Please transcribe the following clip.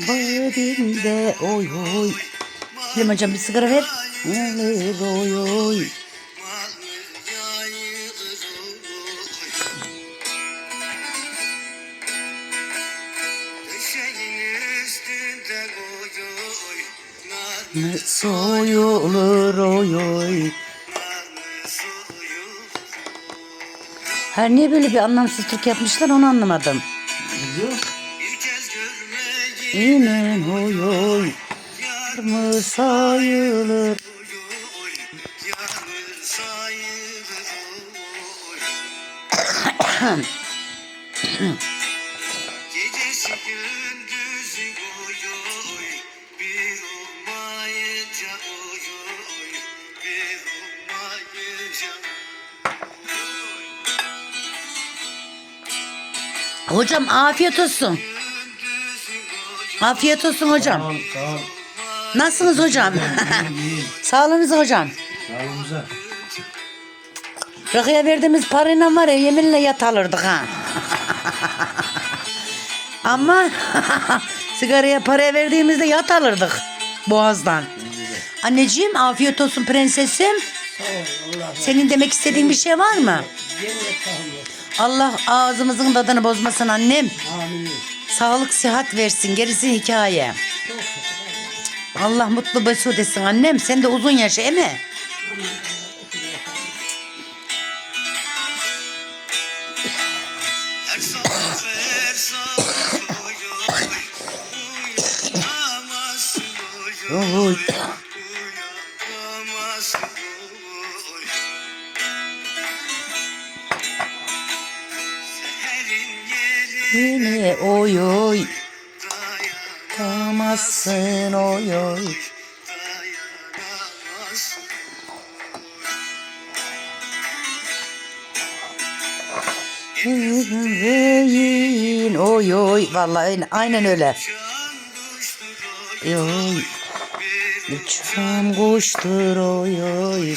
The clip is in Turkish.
Badimde oy oy. Selim hocam bir sigara ver. Oy oy oy. Ne soyulur oy oy. Her niye böyle bir anlamsız Türk yapmışlar onu anlamadım. İnen oy oy. Var mı sayılır? Gecesi gündüzü oy oy bir olmayınca oy oy bir olmayınca Hocam afiyet olsun. Afiyet olsun hocam. Sağ ol. Nasılsınız hocam? Sağlığınız hocam. Sağlığımıza. Rakıya verdiğimiz parayla var ya yeminle yat alırdık ha. Ama sigaraya paraya verdiğimizde yat alırdık boğazdan. Anneciğim afiyet olsun prensesim. Senin demek istediğin bir şey var mı? Allah ağzımızın tadını bozmasın annem. Sağlık sıhhat versin gerisi hikaye. Allah mutlu mesut etsin annem. Sen de uzun yaşa emi. her Yine oy oy. Kamazsın oy oy. Yiyin oy oy. Vallahi aynen öyle. Oy Uçan kuştur oy oy.